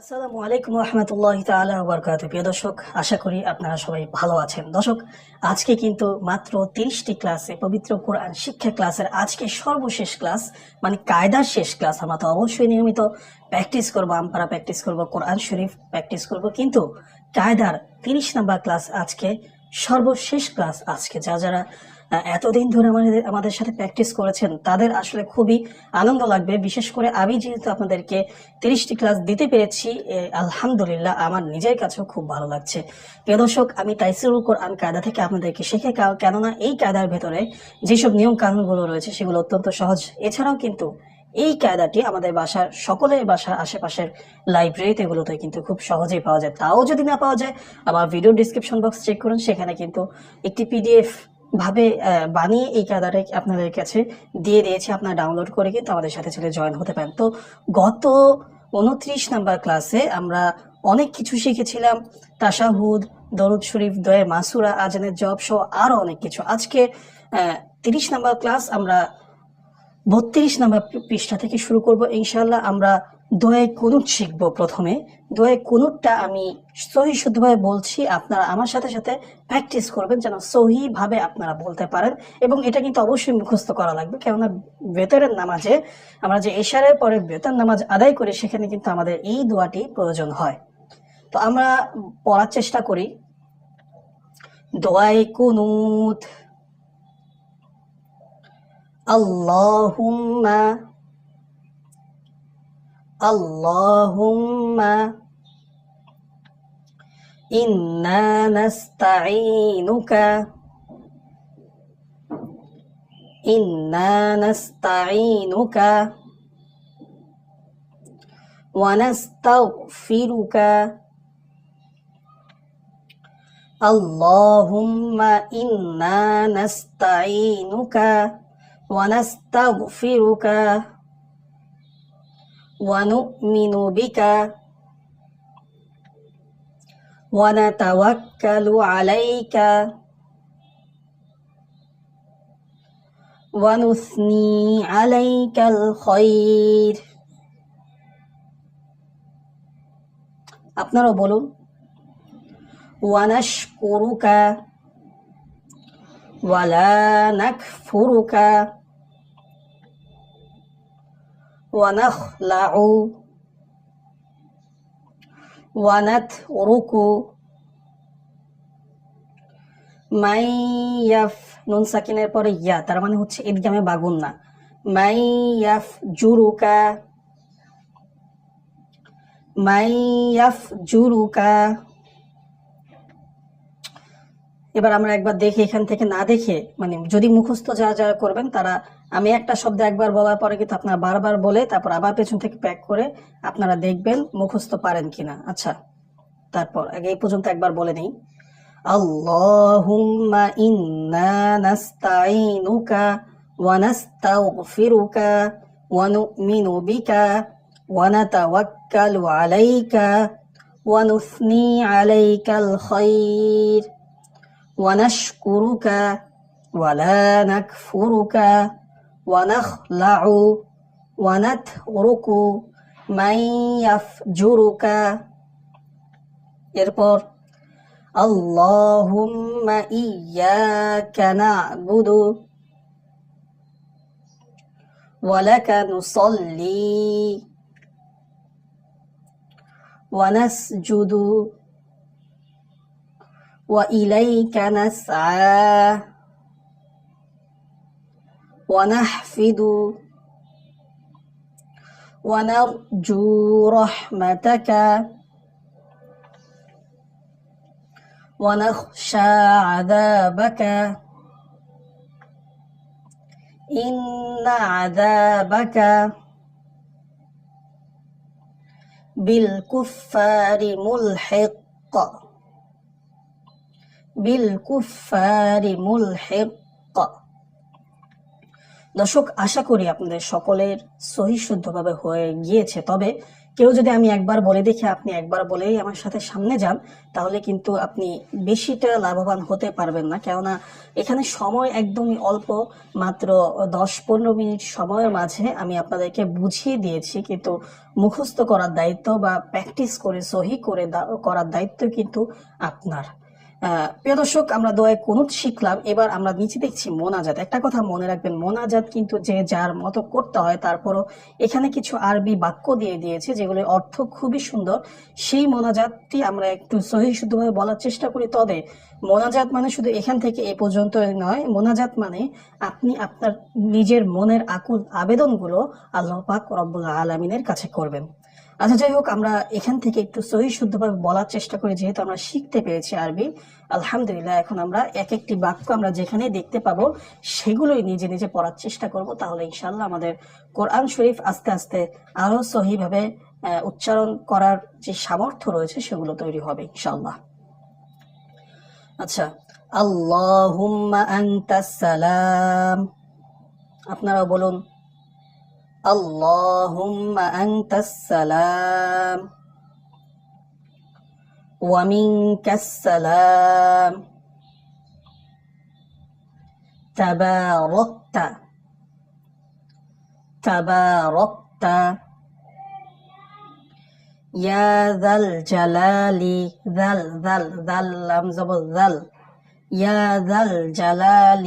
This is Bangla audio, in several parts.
আসসালামু আলাইকুম তালা বরকাত প্রিয় দর্শক, আশা করি আপনারা সবাই ভালো আছেন। দর্শক, আজকে কিন্তু মাত্র তিরিশটি ক্লাসে পবিত্র কোরআন শিক্ষা ক্লাসের আজকে সর্বশেষ ক্লাস মানে কায়দার শেষ ক্লাস। আমরা তো অবশ্যই নিয়মিত প্র্যাকটিস করব আমরা প্র্যাকটিস করব, কোরআন শরীফ প্র্যাকটিস করব। কিন্তু কায়দার তিরিশ নাম্বার ক্লাস আজকে সর্বশেষ ক্লাস আজকে যা যারা এতদিন ধরে আমাদের আমাদের সাথে প্র্যাকটিস করেছেন, তাদের আসলে খুবই আনন্দ লাগবে। বিশেষ করে আমি যেহেতু আপনাদেরকে তিরিশটি ক্লাস দিতে পেরেছি আলহামদুলিল্লাহ আমার নিজের কাছেও খুব ভালো লাগছে। প্রিয় দর্শক, আমি তাইসিরুল কোরআন কায়দা থেকে আপনাদেরকে শেখে কেননা এই কায়দার ভেতরে যেসব নিয়ম কানুনগুলো রয়েছে, সেগুলো অত্যন্ত সহজ। এছাড়াও কিন্তু এই কায়দাটি আমাদের বাসার, সকলের বাসার আশেপাশের লাইব্রেরিতে এগুলোতে কিন্তু খুব সহজেই পাওয়া যায়। তাও যদি না পাওয়া যায় আবার ভিডিও ডিসক্রিপশন বক্স চেক করুন, সেখানে কিন্তু একটি পিডিএফ ভাবে বানিয়ে এই কায়দাটা আপনাদের কাছে দিয়ে দিয়েছি। আপনারা ডাউনলোড করে কিন্তু আমাদের সাথে চলে জয়েন হতে পারেন। তো গত উনত্রিশ নাম্বার ক্লাসে আমরা অনেক কিছু শিখেছিলাম। তাসাহুদ, দরুদ শরীফ, দয়ে মাসুরা, আজানের জব সহ আরও অনেক কিছু। আজকে তিরিশ নাম্বার ক্লাস আমরা বত্রিশ নাম্বার পৃষ্ঠা থেকে শুরু করব ইনশাল্লাহ আমরা দোয়ে কুনুত শিখব প্রথমে। দোয়ে কুনুতটা আমি সহি শুদ্ধভাবে বলছি, আপনারা আমার সাথে সাথে প্র্যাকটিস করবেন যেন সহি ভাবে আপনারা বলতে পারেন এবং এটা কিন্তু অবশ্যই মুখস্থ করা লাগবে। কেননা বেতরের নামাজে আমরা যে এশারের পরে বেতন নামাজ আদায় করি, সেখানে কিন্তু আমাদের এই দোয়াটি প্রয়োজন হয়। তো আমরা পড়ার চেষ্টা করি। দোয়াই কুনুত اللهم اللهم إنا نستعينك إنا نستعينك ونستغفرك اللهم إنا نستعينك ونستغفرك ونؤمن بك ونتوكل عليك ونثني عليك الخير আপনারাও বলুন ওয়ানাশকুরুকা ওয়ালা নাকফুরুকা ওয়ানাখলাউ ওয়ানাতরুকু মাই ইয়াফ নুন সাকিনের পরে ইয়া, তার মানে হচ্ছে ঈদগামে বাগুন না। মাই ইয়াফ জুরুকা মাই ইয়াফ জুরুকা এবার আমরা একবার দেখে, এখান থেকে না দেখে মানে যদি মুখস্থ যারা যারা করবেন, তারা, আমি একটা শব্দ একবার বলার পরে কিন্তু আপনারা বারবার বলে, তারপর আবার পেছন থেকে প্যাক করে আপনারা দেখবেন মুখস্থ পারেন কিনা। আচ্ছা তারপর, আগে এই পর্যন্ত একবার বলে নেই। আল্লাহুম্মা ইন্না নাস্তাঈনুকা ওয়া নাস্তাগফিরুকা ওয়া নু'মিনু বিকা ওয়া নাতাওয়াক্কালু আলাইকা ওয়া নুসনি আলাইকাল খায়র ونشكرك ولا نكفرك ونخلع ونترك من يفجرك এরপর اللهم إياك نعبد ولك نصلي ونسجد وإليك نسعى. ونحفد ونرجو رحمتك. ونخشى عذابك. إن عذابك بالكفار ملحق. দর্শক, আশা করি আপনাদের সকলের সহি শুদ্ধভাবে হয়ে গিয়েছে। তবে কেউ যদি আমি একবার বলে দেখি, আপনি একবার বলেই আমার সাথে সামনে যান, তাহলে কিন্তু আপনি বেশিটা লাভবান হতে পারবেন না। কেননা এখানে সময় একদমই অল্প, মাত্র দশ পনেরো মিনিট সময়ের মাঝে আমি আপনাদেরকে বুঝিয়ে দিয়েছি, কিন্তু মুখস্থ করার দায়িত্ব বা প্র্যাকটিস করে, সহি করে করার দায়িত্ব কিন্তু আপনার। প্রিয় দর্শক, আমরা দোয়ায় কুনুত শিখলাম। এবার আমরা নিচে দেখছি মোনাজাত। একটা কথা মনে রাখবেন, মোনাজাত কিন্তু যে যার মতো করতে হয়, তারপরও এখানে কিছু আরবি বাক্য দিয়ে দিয়েছে, যেগুলোর অর্থ খুবই সুন্দর। সেই মোনাজাতটি আমরা একটু সহি শুদ্ধভাবে বলার চেষ্টা করি। তবে মোনাজাত মানে শুধু এখান থেকে এ পর্যন্ত নয়, মোনাজাত মানে আপনি আপনার নিজের মনের আকুল আবেদনগুলো আল্লাহ পাক রব্বুল আলমিনের কাছে করবেন। আচ্ছা যাই হোক, আমরা এখান থেকে একটু সহি শুদ্ধভাবে বলার চেষ্টা করি, যেহেতু আমরা শিখতে পেরেছি আরবি। আলহামদুলিল্লাহ, এখন আমরা এক একটি বাক্য আমরা যেখানে দেখতে পাবো, সেগুলোই নিজে নিজে পড়ার চেষ্টা করব। তাহলে ইনশাল্লাহ আমাদের কোরআন শরীফ আস্তে আস্তে আরও সহিভাবে উচ্চারণ করার যে সামর্থ্য রয়েছে, সেগুলো তৈরি হবে ইনশাল্লাহ আচ্ছা আল্লাহুম্মা আনতাস সালাম। আপনারাও বলুন اللهم أنت السلام. ومنك السلام. تباركت. تباركت. يا ذا الجلال. ذل ذل ذل لم ذل يا ذا الجلال.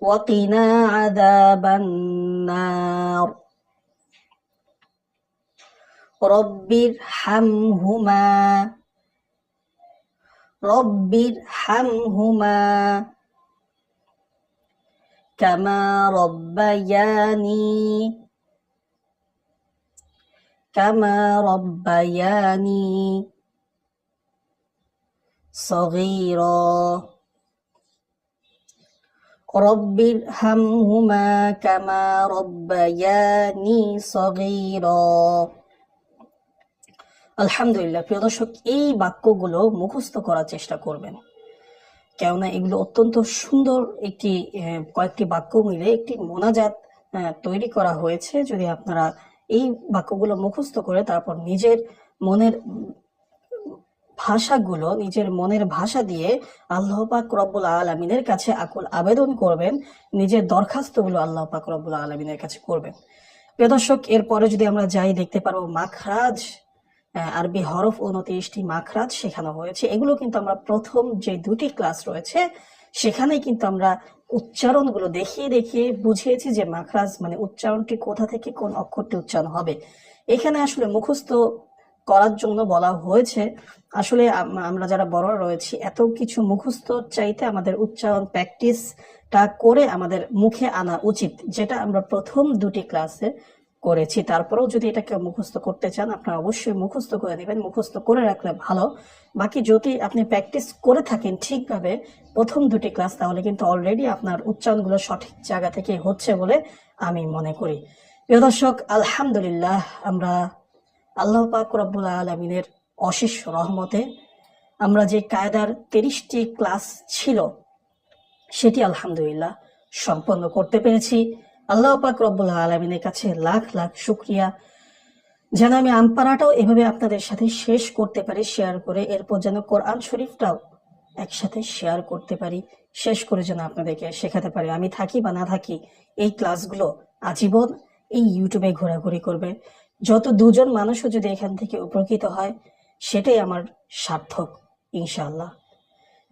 وقنا عذاب النار. رب ارحمهما. رب ارحمهما. كما ربياني. كما ربياني. صغيرا. رب ارحمهما كما ربياني صغيرا আলহামদুলিল্লাহ প্রিয় দর্শক এই বাক্যগুলো মুখস্থ করার চেষ্টা করবেন কেননা এগুলো অত্যন্ত সুন্দর একটি আহ, কয়েকটি বাক্য মিলে একটি মোনাজাত আহ, তৈরি করা হয়েছে যদি আপনারা এই বাক্যগুলো মুখস্থ করে তারপর নিজের মনের ভাষাগুলো নিজের মনের ভাষা দিয়ে আল্লাহ পাক রব্বুল আলমিনের কাছে আকুল আবেদন করবেন, নিজের দরখাস্তগুলো আল্লাহ পাক রব্বুল আলমিনের কাছে করবেন। প্রিয় দর্শক, এরপরে যদি আমরা যাই, দেখতে পারব মাখরাজ আরবি হরফ উনত্রিশটি মাখরাজ শেখানো হয়েছে। এগুলো কিন্তু আমরা প্রথম যে দুটি ক্লাস রয়েছে সেখানে কিন্তু আমরা উচ্চারণগুলো দেখিয়ে দেখিয়ে বুঝিয়েছি যে মাখরাজ মানে উচ্চারণটি কোথা থেকে কোন অক্ষরটি উচ্চারণ হবে। এখানে আসলে মুখস্থ করার জন্য বলা হয়েছে, আসলে আমরা যারা বড় রয়েছি, এত কিছু মুখস্থ চাইতে আমাদের উচ্চারণ প্র্যাকটিসটা করে আমাদের মুখে আনা উচিত, যেটা আমরা প্রথম দুটি ক্লাসে করেছি। তারপরেও যদি এটাকে মুখস্থ করতে চান, আপনারা অবশ্যই মুখস্থ করে নেবেন, মুখস্থ করে রাখলে ভালো। বাকি যদি আপনি প্র্যাকটিস করে থাকেন ঠিকভাবে প্রথম দুটি ক্লাস, তাহলে কিন্তু অলরেডি আপনার উচ্চারণগুলো সঠিক জায়গা থেকে হচ্ছে বলে আমি মনে করি। প্রিয় দর্শক, আলহামদুলিল্লাহ, আমরা আল্লাহ পাক রব্বুল আলমিনের অশেষ রহমতে আমরা যে কায়দার তিরিশটি ক্লাস ছিল, সেটি আলহামদুলিল্লাহ সম্পন্ন করতে পেরেছি। আল্লাহ পাক রব্বুল আলমিনের কাছে লাখ লাখ শুক্রিয়া। যেন আমি আমপারাটাও এভাবে আপনাদের সাথে শেষ করতে পারি, শেয়ার করে এরপর যেন কোরআন শরীফটাও একসাথে শেয়ার করতে পারি, শেষ করে যেন আপনাদেরকে শেখাতে পারি। আমি থাকি বা না থাকি, এই ক্লাসগুলো আজীবন এই ইউটিউবে ঘোরাঘুরি করবে। যত দুজন মানুষও যদি এখান থেকে উপকৃত হয়, সেটাই আমার সার্থক, ইনশাআল্লাহ।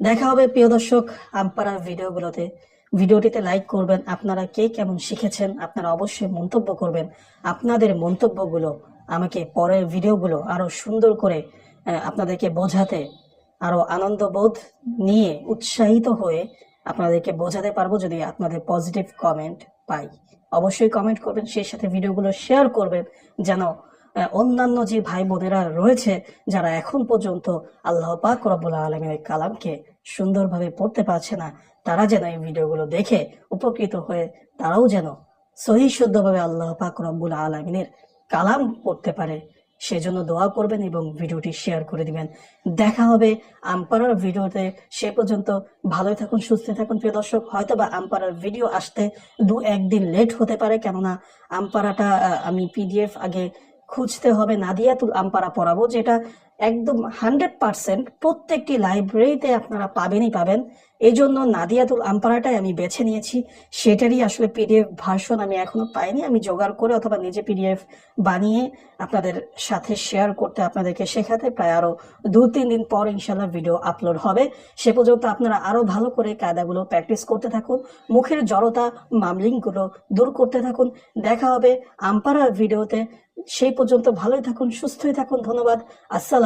দেখা হবে, প্রিয় দর্শক, আমপাড়ার ভিডিওগুলোতে। ভিডিওটিতে লাইক করবেন, আপনারা কে কেমন শিখেছেন, আপনারা অবশ্যই মন্তব্য করবেন। আপনাদের মন্তব্যগুলো আমাকে পরের ভিডিওগুলো আরও সুন্দর করে আপনাদেরকে বোঝাতে, আরও আনন্দবোধ নিয়ে উৎসাহিত হয়ে আপনাদেরকে বোঝাতে পারব যদি আপনাদের পজিটিভ কমেন্ট পাই। অবশ্যই কমেন্ট করবেন, সেই সাথে ভিডিওগুলো শেয়ার করবেন, যেন অন্যান্য যে ভাই বোনেরা রয়েছে, যারা এখন পর্যন্ত আল্লাহ পাক রব্বুল আলমের কালামকে সুন্দরভাবে পড়তে পারছে না, তারা যেন এই ভিডিওগুলো দেখে উপকৃত হয়ে তারাও যেন সহি শুদ্ধভাবে আল্লাহ পাক রব্বুল আলমিনের কালাম পড়তে পারে। সেজন্য দোয়া করবেন এবং ভিডিওটি শেয়ার করে দিবেন। দেখা হবে আম্পারার ভিডিওতে। সে পর্যন্ত ভালোই থাকুন সুস্থ থাকুন প্রিয় দর্শক। হয়তো বা আম্পারার ভিডিও আসতে দু একদিন লেট হতে পারে, কেননা আম্পারাটা আমি পিডিএফ আগে খুঁজতে হবে, নাদিয়াতুল আম্পারা পড়াবো, যেটা একদম হান্ড্রেড পার্সেন্ট প্রত্যেকটি লাইব্রেরিতে আপনারা পাবেনই পাবেন। এই জন্য নাদিয়াতুল আম্পারাটাই আমি বেছে নিয়েছি। সেটারই আসলে পিডিএফ ভার্সন আমি এখনও পাইনি। আমি জোগাড় করে অথবা নিজে পিডিএফ বানিয়ে আপনাদের সাথে শেয়ার করতে আপনাদেরকে শেখাতে প্রায় আরও দু তিন দিন পর ইনশাল্লাহ ভিডিও আপলোড হবে। সে পর্যন্ত আপনারা আরও ভালো করে কায়দাগুলো প্র্যাকটিস করতে থাকুন। মুখের জড়তা মামলিংগুলো দূর করতে থাকুন। দেখা হবে আম্পারার ভিডিওতে। সেই পর্যন্ত ভালোই থাকুন, সুস্থই থাকুন। ধন্যবাদ। আসসালামু